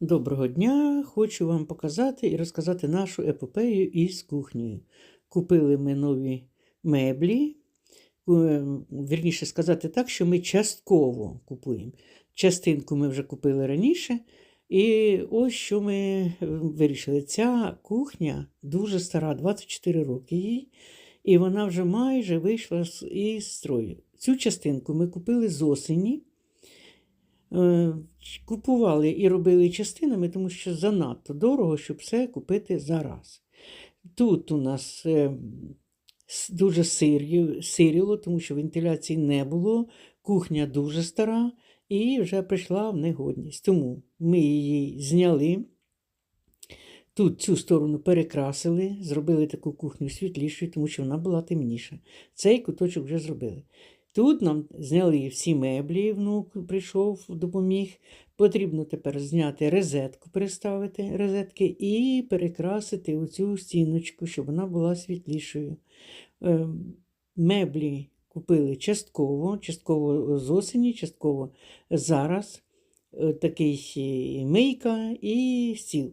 Доброго дня! Хочу вам показати і розказати нашу епопею із кухнею. Купили ми нові меблі. Вірніше сказати так, що ми частково купуємо. Частинку ми вже купили раніше. І ось що ми е, вирішили. Ця кухня дуже стара, 24 роки їй, і вона вже майже вийшла із строю. Цю частинку ми купили з осені. Е, Купували і робили частинами, тому що занадто дорого, щоб все купити зараз. Тут у нас е, дуже сиріло, тому що вентиляції не було, кухня дуже стара і вже прийшла в негодність. Тому ми її зняли. Тут цю сторону перекрасили, зробили таку кухню світлішою, тому що вона була темніша. Цей куточок вже зробили. Тут нам зняли всі меблі, внук прийшов, допоміг. Потрібно тепер зняти розетку, переставити розетки і перекрасити оцю стіночку, щоб вона була світлішою. Е, Меблі купили частково, частково з осені, частково зараз. Е, Такий мийка і стіл.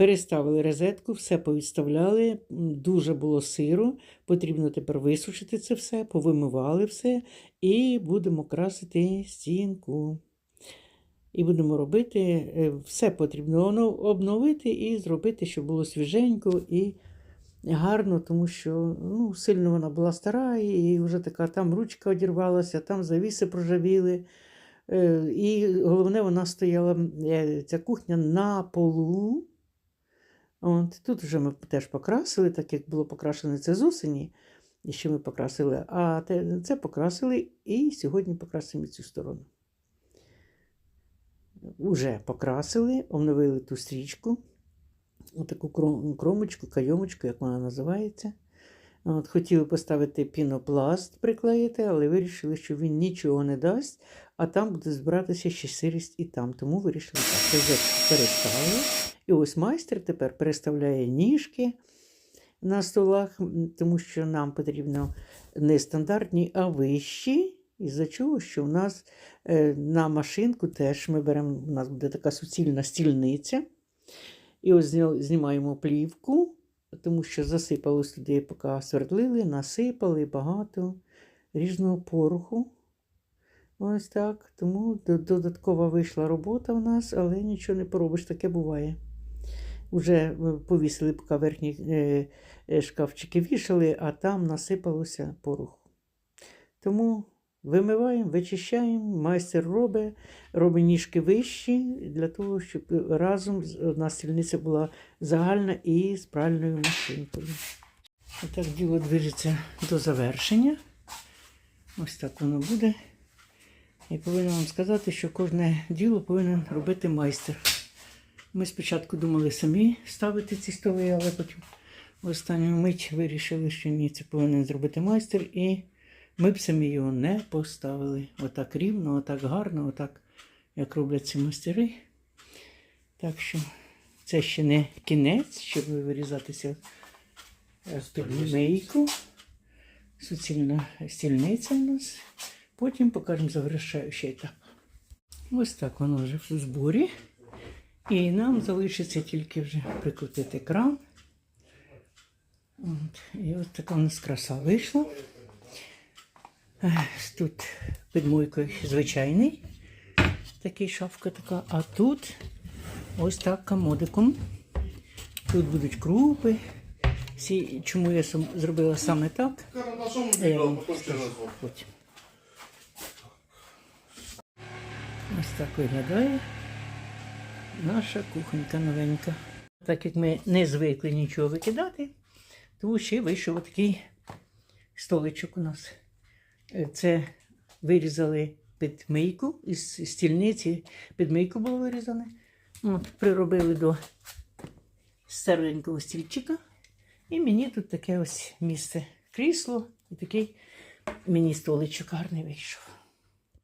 Переставили розетку, все повідставляли, дуже було сиро. Потрібно тепер висушити це все, повимивали все і будемо красити стінку. І будемо робити е, все потрібно обновити і зробити, щоб було свіженько і гарно, тому що ну, сильно вона була стара, і вже така там ручка одірвалася, там завіси прожавіли. Е, І головне, вона стояла, е, ця кухня на полу. От, тут вже ми теж покрасили, так як було покрашено це з осені, і ще ми покрасили, а це покрасили і сьогодні покрасимо цю сторону. Уже покрасили, обновили ту стрічку, отаку кромочку, кайомочку, як вона називається. От, хотіли поставити пінопласт, приклеїти, але вирішили, що він нічого не дасть, а там буде збиратися ще сирість і там. Тому вирішили так. Розетку переставили. І ось майстер тепер переставляє ніжки на столах, тому що нам потрібно не стандартні, а вищі. Із-за чого, що в нас е, на машинку теж ми беремо, у нас буде така суцільна стільниця. І ось знімаємо плівку, тому що засипалось туди, поки свердлили, насипали багато різного пороху. Ось так. Тому додаткова вийшла робота в нас, але нічого не поробиш, таке буває. Уже е, повісили, поки верхні е, е, шкафчики вішали, а там насипалося пороху. Тому вимиваємо, вичищаємо, майстер робить, робить ніжки вищі для того, щоб разом одна стільниця була загальна і з пральною машинкою. Отак діло движеться до завершення. Ось так воно буде. І повинен вам сказати, що кожне діло повинен робити майстер. Ми спочатку думали самі ставити ці столи, але потім в останню мить вирішили, що ні, це повинен зробити майстер, і ми б самі його не поставили. Отак рівно, отак гарно, отак, як роблять ці майстери. Так що це ще не кінець, щоб вирізатися під. Суцільна стільниця у нас. Потім покажемо завершаючий етап. Ось так воно вже в зборі. І нам залишиться тільки вже прикрутити кран. От. І ось така у нас краса вийшла. Тут під мойкою звичайний, такий шафка така, а тут ось так комодиком. Тут будуть крупи. Всі, чому я сам- зробила саме так? Потім. Ось так виглядає наша кухонька новенька. Так як ми не звикли нічого викидати, то ще вийшов такий столичок у нас. Е, Це вирізали під мийку із стільниці, під мийку було вирізане. От, приробили до старенького стільчика. І мені тут таке ось місце крісло і такий мені столичок гарний вийшов.